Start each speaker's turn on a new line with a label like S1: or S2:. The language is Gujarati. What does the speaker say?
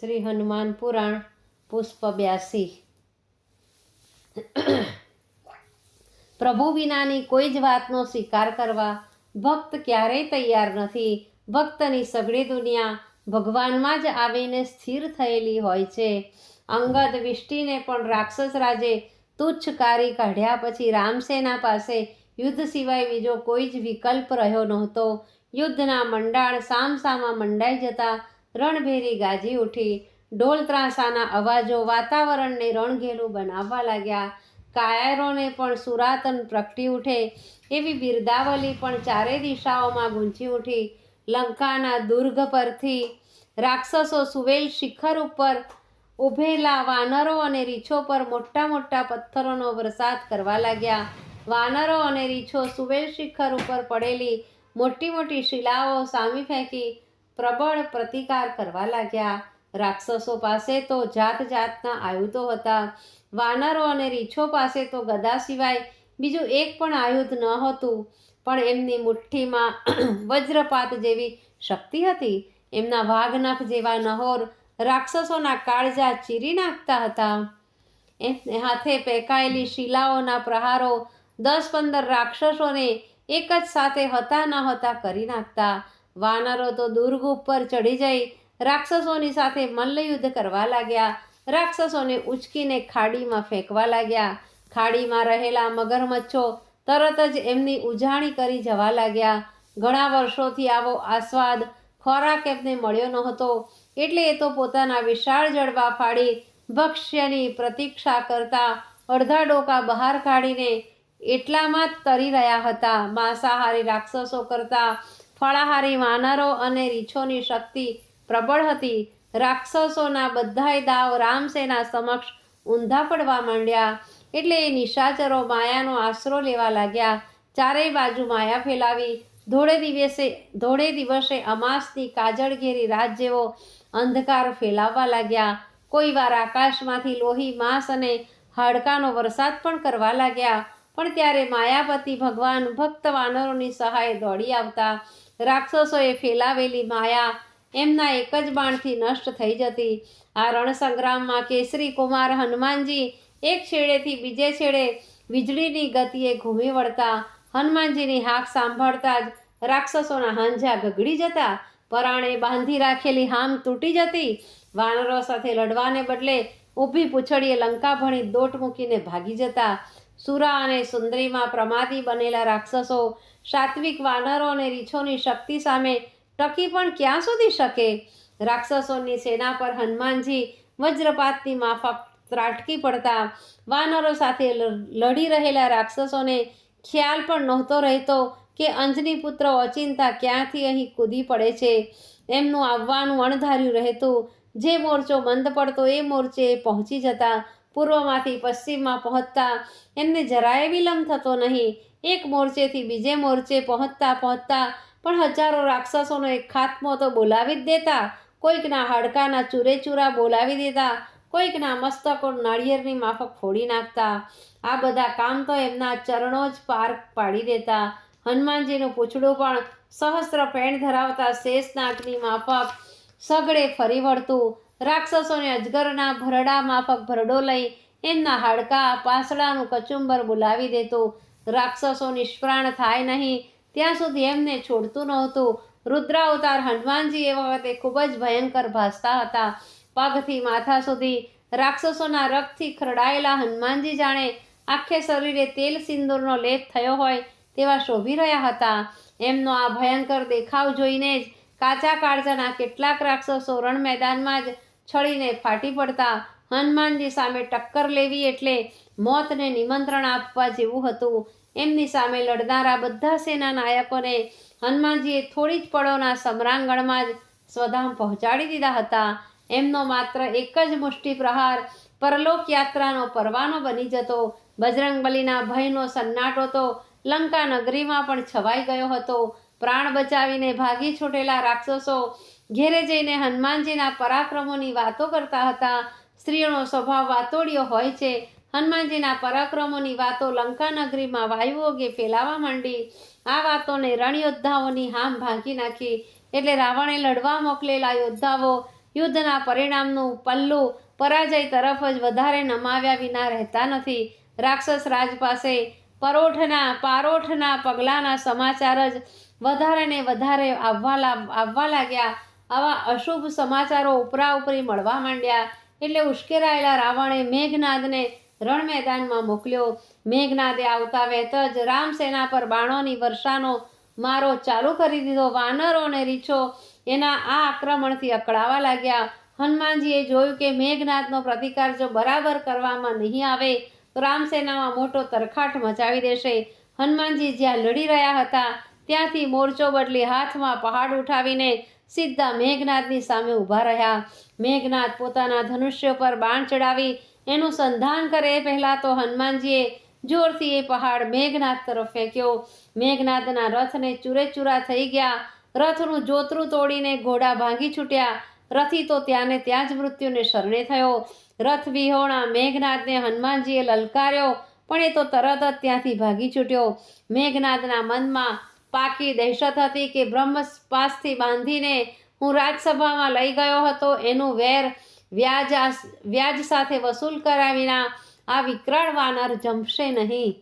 S1: શ્રી હનુમાન પુરાણ પુષ્પ બ્યાસી. પ્રભુ વિનાની કોઈ જ વાતનો સ્વીકાર કરવા ભક્ત ક્યારેય તૈયાર નથી. ભક્તની સઘળી દુનિયા ભગવાનમાં જ આવીને સ્થિર થયેલી હોય છે. અંગદ વિષ્ટિને પણ રાક્ષસ રાજે તુચ્છ કારી કાઢ્યા પછી રામસેના પાસે યુદ્ધ સિવાય બીજો કોઈ જ વિકલ્પ રહ્યો નહોતો. યુદ્ધના મંડાણ સામસામા મંડાઈ જતા રણભેરી ગાજી ઉઠી ઢોલ ત્રાસાના અવાજો વાતાવરણને રણઘેલું બનાવવા લાગ્યા. કાયરોને પણ સુરાતન પ્રગટી ઉઠે. એવી બિરદાવલી પણ ચારે દિશાઓમાં ગુંજી ઉઠી. લંકાના દુર્ગ પરથી રાક્ષસો સુવેલ શિખર ઉપર ઊભેલા વાનરો અને રીછો પર મોટા મોટા પથ્થરોનો વરસાદ કરવા લાગ્યા. વાનરો અને રીછો સુવેલ શિખર ઉપર પડેલી મોટી મોટી શિલાઓ સામી ફેંકી પ્રબળ પ્રતિકાર કરવા લાગ્યા. રાક્ષસો પાસે તો જાત જાતના આયુધો હતા. વાનરો અને રીછો પાસે તો ગદા સિવાય બીજું એક પણ આયુધ ન હતું. પણ એમની મુઠ્ઠીમાં વજ્રપાત જેવી શક્તિ હતી. એમના વાઘનખ જેવા નહોર રાક્ષસોના કાળજા ચીરી નાખતા હતા. એમને હાથે પેકાયેલી શિલાઓના પ્રહારો દસ પંદર રાક્ષસોને એક જ સાથે હતા ન હતા કરી નાખતા. વાનરો તો દુર્ગ ઉપર ચડી જઈ રાક્ષસોની સાથે મલ્લયુદ્ધ કરવા લાગ્યા. રાક્ષસોને ઉચકીને ખાડીમાં ફેંકવા લાગ્યા. ખાડીમાં રહેલા મગરમચ્છો તરત જ એમની ઉજાણી કરી જવા લાગ્યા. ઘણા વર્ષોથી આવો આસ્વાદ ખોરાક એમને મળ્યો નહોતો. એટલે એ તો પોતાના વિશાળ જડબા ફાડી ભક્ષ્યની પ્રતીક્ષા કરતા અડધા ડોકા બહાર કાઢીને એટલામાં જ તરી રહ્યા હતા. માંસાહારી રાક્ષસો કરતા ફળાહારી વાનરો અને રીછોની શક્તિ પ્રબળ હતી. રાક્ષસોના બધાય દાવ રામસેના સમક્ષ ઊંધા પડવા માંડ્યા એટલે એ નિશાચરો માયાનો આશરો લેવા લાગ્યા. ચારેય બાજુ માયા ફેલાવી ધોળે દિવસે ધોળે દિવસે અમાસની કાજળઘેરી રાત જેવો અંધકાર ફેલાવવા લાગ્યા. કોઈ વાર આકાશમાંથી લોહી, માંસ અને હાડકાનો વરસાદ પણ કરવા લાગ્યા. પણ ત્યારે માયાપતિ ભગવાન ભક્ત વાનરોની સહાય દોડી આવતા રાક્ષસોએ ફેલાવેલી માયા એમના એક જ બાણથી નષ્ટ થઈ જતી. આ રણસંગ્રામમાં કેસરી કુમાર હનુમાનજી એક છેડેથી બીજે છેડે વીજળીની ગતિએ ઘૂમી વળતા. હનુમાનજીની હાક સાંભળતા જ રાક્ષસોના હાંજા ગગડી જતા. પરાણે બાંધી રાખેલી હામ તૂટી જતી. વાનરો સાથે લડવાને બદલે ઊભી પૂંછડીએ લંકા ભણી દોટ મૂકીને ભાગી જતા. સુરા અને સુંદરીમાં પ્રમાદી બનેલા રાક્ષસો સાત્વિક વાનરો અને રીછોની શક્તિ સામે ટકી પણ ક્યાં સુધી શકે? રાક્ષસોની સેના પર હનુમાનજી વજ્રપાતની માફક ત્રાટકી પડતા વાનરો સાથે લડી રહેલા રાક્ષસોને ખ્યાલ પણ નહોતો રહેતો કે અંજની પુત્ર અચિંતા ક્યાંથી અહીં કૂદી પડે છે. એમનું આવવાનું અણધાર્યું રહેતું, જે મોરચો મંદ પડતો એ મોરચે પહોંચી જતા પૂર્વમાંથી પશ્ચિમમાં પહોંચતા એમને જરાય વિલંબ થતો નહીં. એક મોરચેથી બીજે મોરચે પહોંચતા પહોંચતા પણ હજારો રાક્ષસોનો એક ખાત્મો તો બોલાવી જ દેતા. કોઈકના હાડકાના ચૂરેચૂરા બોલાવી દેતા. કોઈકના મસ્તકો નાળિયેરની માફક ફોડી નાખતા. આ બધા કામ તો એમના ચરણો જ પાર પાડી દેતા. હનુમાનજીનું પૂછડું પણ સહસ્ત્ર પેણ ધરાવતા શેષનાગની માફક સગડે ફરી વળતું. રાક્ષસોને અજગરના ભરડા માફક ભરડો લઈ એમના હાડકા, પાસડાનું કચુંબર બોલાવી દેતો. રાક્ષસો નિષ્પ્રાણ થાય નહીં. ત્યાં સુધી એમને છોડતું નહોતું. રુદ્રાવતાર હનુમાનજી એ વખતે ખૂબ જ ભયંકર ભાસતા હતા. પગથી માથા સુધી રાક્ષસોના રગથી ખરડાયેલા હનુમાનજી જાણે આખે શરીરે તેલ સિંદૂરનો લેપ થયો હોય તેવા શોભી રહ્યા હતા. એમનો આ ભયંકર દેખાવ જોઈને જ કાચા કાળજાના કેટલાક રાક્ષસો રણ મેદાનમાં જ છળીને ફાટી પડતા હનુમાનજી સામે ટક્કર લેવી એટલે મોતને નિમંત્રણ આપવા જેવું હતું. એમની સામે લડનારા બધા સેના નાયકોને હનુમાનજીએ થોડી જ પળોના સમરાંગણમાં જ સ્વધામ પહોંચાડી દીધા હતા. એમનો માત્ર એક જ મુષ્ટિ પ્રહાર પરલોક યાત્રાનો પરવાનો બની જતો. બજરંગબલીના ભયનો સન્નાટો તો લંકા નગરીમાં પણ છવાઈ ગયો હતો. પ્રાણ બચાવીને ભાગી છૂટેલા રાક્ષસો ઘેરે જઈને હનુમાનજીના પરાક્રમોની વાતો કરતા હતા. સ્ત્રીઓનો સ્વભાવ વાતોડિયો હોય છે. હનુમાનજીના પરાક્રમોની વાતો લંકા નગરીમાં વાયુઓગે ફેલાવા માંડી. આ વાતોને રણયોદ્ધાઓની હામ ભાંગી નાખી. એટલે રાવણે લડવા મોકલેલા યોદ્ધાઓ યુદ્ધના પરિણામનું પલ્લું પરાજય તરફ જ વધારે નમાવ્યા વિના રહેતા નથી. રાક્ષસ રાજ પાસે પરોઠના, પારોઠના પગલાંના સમાચાર જ વધારે ને વધારે આવવા આવવા લાગ્યા. આવા અશુભ સમાચારો ઉપરા ઉપરી મળવા માંડ્યા એટલે ઉશ્કેરાયેલા રાવણે મેઘનાદને રણ મેદાનમાં મોકલ્યો. મેઘનાદે આવતા વેત જ રામસેના પર બાણોની વર્ષાનો મારો ચાલુ કરી દીધો. વાનરો અને રીછો એના આ આક્રમણથી અકળાવા લાગ્યા. હનુમાનજીએ જોયું કે મેઘનાદનો પ્રતિકાર જો બરાબર કરવામાં નહીં આવે, તો રામસેનામાં મોટો તરખાટ મચાવી દેશે. હનુમાનજી જ્યાં લડી રહ્યા હતા, ત્યાંથી મોરચો બદલી હાથમાં પહાડ ઉઠાવીને સીધા મેઘનાથની સામે ઊભા રહ્યા. મેઘનાથ પોતાના ધનુષ્ય પર બાણ ચડાવી એનું સંધાન કરે એ પહેલાં તો હનુમાનજીએ જોરથી એ પહાડ મેઘનાથ તરફ ફેંક્યો. મેઘનાથના રથને ચૂરેચૂરા થઈ ગયા. રથનું જોતરું તોડીને ઘોડા ભાંગી છૂટ્યા. રથી તો ત્યાંને ત્યાં જ મૃત્યુને શરણે થયો. રથ વિહોણા મેઘનાથને હનુમાનજીએ લલકાર્યો, પણ એ તો તરત જ ત્યાંથી ભાગી છૂટ્યો. મેઘનાથના મનમાં પાકી દહેશત હતી કે બ્રહ્મપાસથી બાંધીને હું રાજસભામાં લઈ ગયો હતો. એનું વેર વ્યાજ વ્યાજ સાથે વસૂલ કરાવીના વિના આ વિકરાળ વાનર જમશે નહીં.